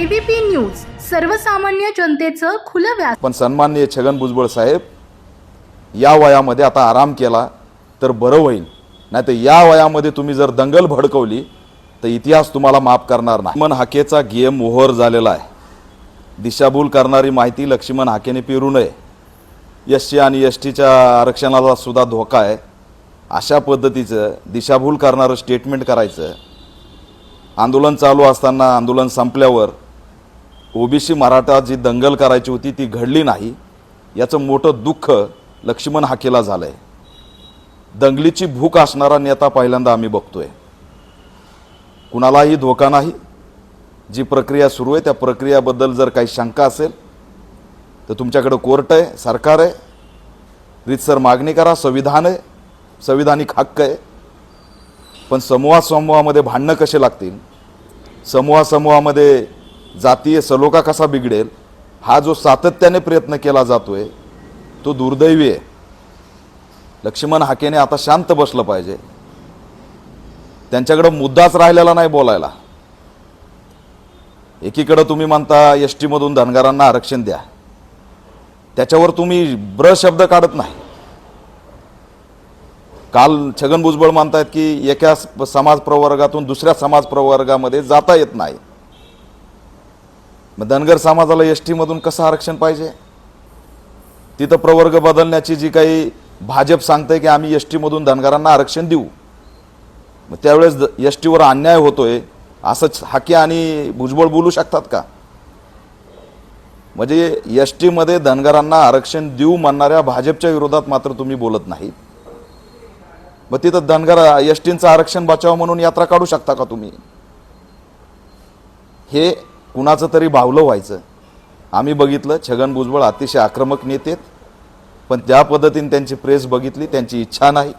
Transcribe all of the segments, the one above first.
ABP news सर्वसामान्य जनतेचं खुलं व्यास पण सन्माननीय छगन भुजबळ साहेब या वयामध्ये आता आराम केला तर बरं होईल. नाही तर या वयामध्ये तुम्ही जर दंगल भडकवली तर इतिहास तुम्हाला माफ करणार नाही. लक्ष्मण हाकेचा गेम मोहर झालेला आहे. दिशाभूल करणारी माहिती लक्ष्मण हाकेने पेरू नये. एस सी आणि एस टीच्या आरक्षणाला सुद्धा धोका आहे. अशा पद्धतीचं दिशाभूल करणारं स्टेटमेंट करायचं. आंदोलन चालू असताना आंदोलन संपल्यावर ओबीसी मराठा जी दंगल करायची होती ती घडली नाही. याचं मोठं दुःख लक्ष्मण हाकेला झालं आहे दंगलीची भूक असणारा नेता पहिल्यांदा आम्ही बघतोय. कुणालाही धोका नाही. जी प्रक्रिया सुरू आहे त्या प्रक्रियाबद्दल जर काही शंका असेल तर तुमच्याकडं कोर्ट आहे सरकार आहे. रीतसर मागणी करा संविधान आहे. संविधानिक हक्क आहे. पण समूहा समूहामध्ये भांडणं कसे लागतील? समूहा समूहामध्ये जातीय सलोखा कसा बिघडेल हा जो सातत्याने प्रयत्न केला जातोय तो दुर्दैवी आहे. लक्ष्मण हाकेने आता शांत बसलं पाहिजे. त्यांच्याकडं मुद्दाच राहिलेला नाही बोलायला. एकीकडं तुम्ही म्हणता एस टीमधून धनगरांना आरक्षण द्या. त्याच्यावर तुम्ही ब्र शब्द काढत नाही. काल छगन भुजबळ म्हणतायत की एका समाज प्रवर्गातून दुसऱ्या समाज प्रवर्गामध्ये जाता येत नाही. मग धनगर समाजाला एस टीमधून कसं आरक्षण पाहिजे? तिथं प्रवर्ग बदलण्याची जी काही भाजप सांगते की आम्ही एस टीमधून धनगरांना आरक्षण देऊ. मग त्यावेळेस एस टीवर अन्याय होतोय असंच हाके आणि भुजबळ बोलू शकतात का? म्हणजे एस टीमध्ये धनगरांना आरक्षण देऊ म्हणणाऱ्या भाजपच्या विरोधात मात्र तुम्ही बोलत नाही मग तिथं धनगर एस टींचं आरक्षण बचाव म्हणून यात्रा काढू शकता का तुम्ही? हे कुणाचं तरी भावलं व्हायचं. आम्ही बघितलं छगन भुजबळ अतिशय आक्रमक नेते पण त्या पद्धतीने त्यांची प्रेस बघितली त्यांची इच्छा नाही.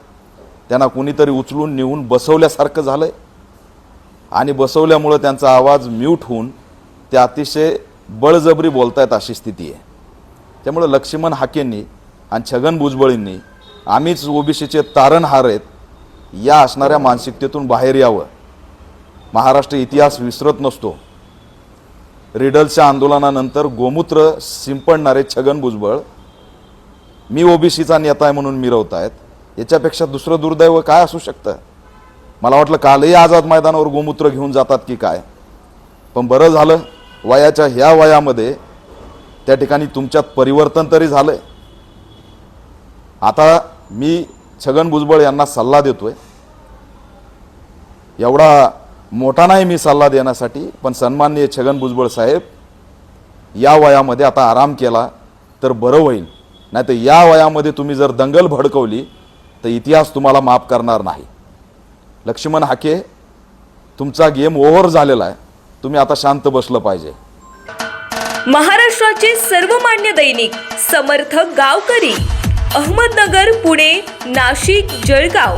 त्यांना कुणीतरी उचलून नेऊन बसवल्यासारखं झालं आहे आणि बसवल्यामुळं त्यांचा आवाज म्यूट होऊन ते अतिशय बळजबरी बोलतायत अशी स्थिती आहे. त्यामुळं लक्ष्मण हाकेंनी आणि छगन भुजबळींनी आम्हीच ओबीसीचे तारणहार आहेत या असणाऱ्या मानसिकतेतून बाहेर यावं. महाराष्ट्र इतिहास विसरत नसतो. रिडलच्या आंदोलनानंतर गोमूत्र शिंपडणारे छगन भुजबळ मी ओबीसीचा नेता आहे म्हणून मिरवत आहेत याच्यापेक्षा दुसरं दुर्दैव काय असू शकतं? मला वाटलं कालही आझाद मैदानावर गोमूत्र घेऊन जातात की काय? पण बरं झालं वयाच्या ह्या वयामध्ये त्या ठिकाणी तुमच्यात परिवर्तन तरी झालं आता मी छगन भुजबळ यांना सल्ला देतोय. एवढा मोठा नाही मी सल्ला देण्यासाठी पण सन्माननीय छगन भुजबळ साहेब या वयामध्ये आता आराम केला तर बरं होईल. नाही तर या वयामध्ये तुम्ही जर दंगल भडकवली तर इतिहास तुम्हाला माफ करणार नाही. लक्ष्मण हाके तुमचा गेम ओव्हर झालेला आहे. तुम्ही आता शांत बसलं पाहिजे. महाराष्ट्राचे सर्वमान्य दैनिक समर्थक गावकरी अहमदनगर पुणे नाशिक जळगाव.